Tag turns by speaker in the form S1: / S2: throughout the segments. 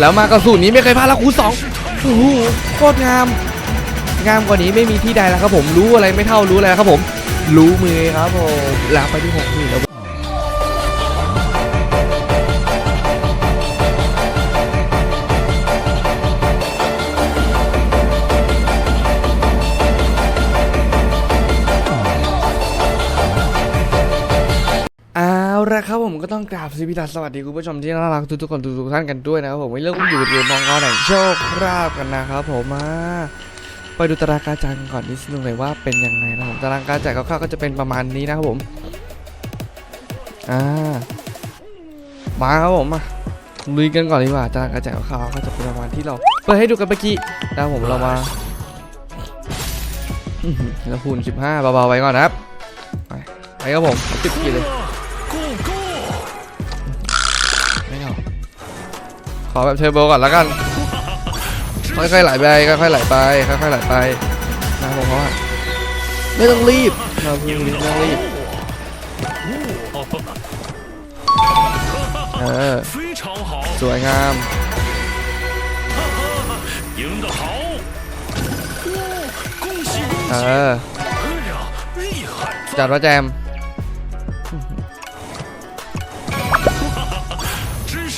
S1: แล้วมากระสุนนี้ไม่เคยพลาดแล้วคูสองโอ้โหโคตรงาม งามกว่านี้ไม่มีที่ใดแล้วครับผมรู้อะไรไม่เท่ารู้อะไรครับผม รู้มือครับผมลากไปที่หกหมื่นแล้ว เอาละครับผมก็ต้องกราบสวัสดีสวัสดีคุณผู้ชมที่น่ารักทุกๆคนทุกๆท่านกันด้วยนะครับผมไม่เลิกอยู่กับเกมมองกอแห่งโชคราบกันนะครับผมมาไปดูตารางการจ่ายกันก่อนนิดนึงเลยว่าเป็นยังไงนะครับผมตารางการจ่ายคร่าวๆก็จะเป็นประมาณนี้นะครับผมอ่ามาครับผมมาลุยกันก่อนดีกว่าตารางการจ่ายคร่าวๆก็จะเป็นประมาณที่เราเปิดให้ดูกันเมื่อกี้นะครับผมเรามาอื้อหือแล้วคูณ15เบาๆไว้ก่อนนะครับไปไปครับผมติดกี่เลย ขอแบบเทเบิลก่อนแล้วกันค่อยๆไหลไปค่อยๆไหลไปค่อยๆไหลไปนะผมเขาไม่ต้องรีบนะพี่ไม่ต้องรีบเออสวยงามเออจัดว่าแจม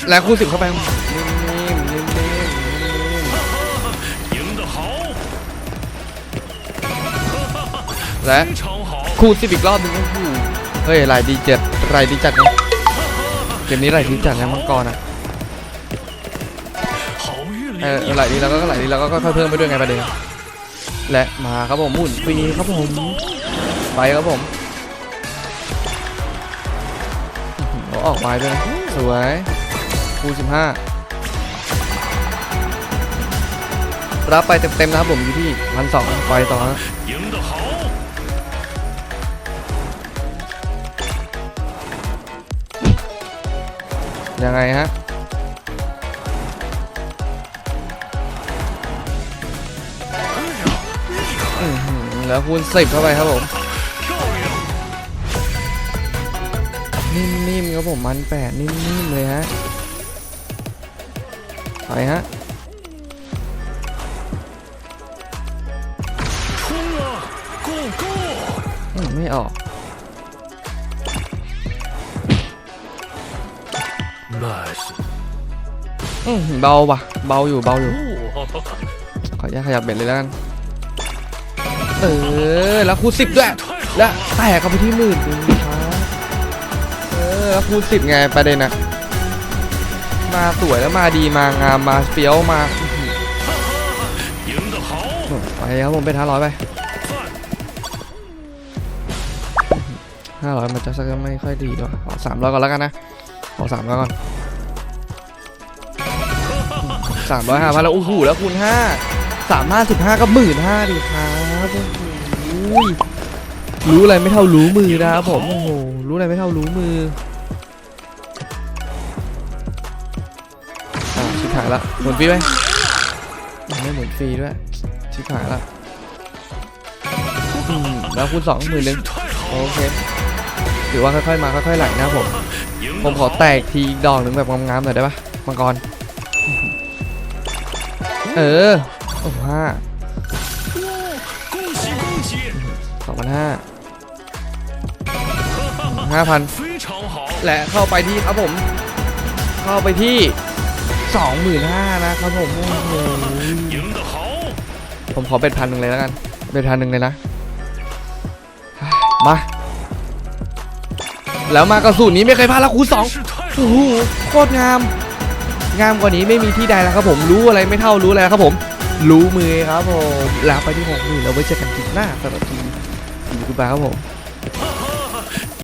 S1: แล้วคู่สิบเข้าไป และคู่ซิบอีกรอบหนึ่งโอ้เฮ้ยไรดีเจ็ดไรดีจัดนะเกมนี้ไรดีจัดนะมังกรนะเออไายดีแล้วก็ไายดีแล้วก็ค่อยเพิ่มไปด้วยไงประเด็นและมาครับผมมุ่นฟรีครับผมไปครับผมออกไปด้วยสวยคูสิบห้ารับไปเต็มๆนะครับผมอยู่ที่พันสองไปต่อนะ ยังไงฮะแล้วคูณสิบเข้าไปครับผม นิ่มๆครับผมมันแปดนิ่มๆเลยฮะ ไปฮะไม่ออก อืมเบาว่ะ เบาอยู่เบาอยู่ ขออนุขยับเบ็ดเลยแล้วกัน เออ แล้วคูณสิบด้วย และแตกกับไปที่หมื่นนึงคเออ แล้วคูณสิบไงประเด็นนะมาสวยแล้วมาดีมางามมาเฟี้ยวมาไปครับผมเป็นห้าร้อยไปห้าร้อยมันจะสักไม่ค่อยดีด้วยสามร้อยก่อนแล้วกันนะ ขอสามแล้วก่อนสามร้อยห้าพันแล้วโอ้โหแล้วคูณห้าสามห้าสิบห้าก็หมื่นห้าดิครับโอ้ยรู้อะไรไม่เท่ารู้มือนะครับผมโอ้โหรู้อะไรไม่เท่ารู้มืออ่าชิบหายละหมุนฟรีไหมไม่หมุนฟรีด้วยชิบหายละแล้วคูณสองหมื่นเล
S2: ย
S1: โอเคถือว่าค่อยๆมาค่อยๆไหลนะผม ผมขอแตกทีอีกดอกหนึ่งแบบงามๆหน่อยได้ปะมังกร เออโอ้ห้าสองพันห้าห้าพันและเข้าไปที่ครับผม เข้าไปที่สองหมื่นห้านะครับผมโอ้โหผมขอเป็นพันหนึ่งเลยแล้วกันเป็นพันหนึ่งเลยนะ มา แล้วมากระสุนนี้ไม่เคยพลาดแล้วคูสองโอ้โหโคตรงาม งามกว่านี้ไม่มีที่ใดแล้วครับผมรู้อะไรไม่เท่ารู้อะไรครับผม รู้มือครับผมแล้วไปที่หกหมื่นแล้วไปเจอกันคลิปหน้าสำหรับทีมคุณบาครับผม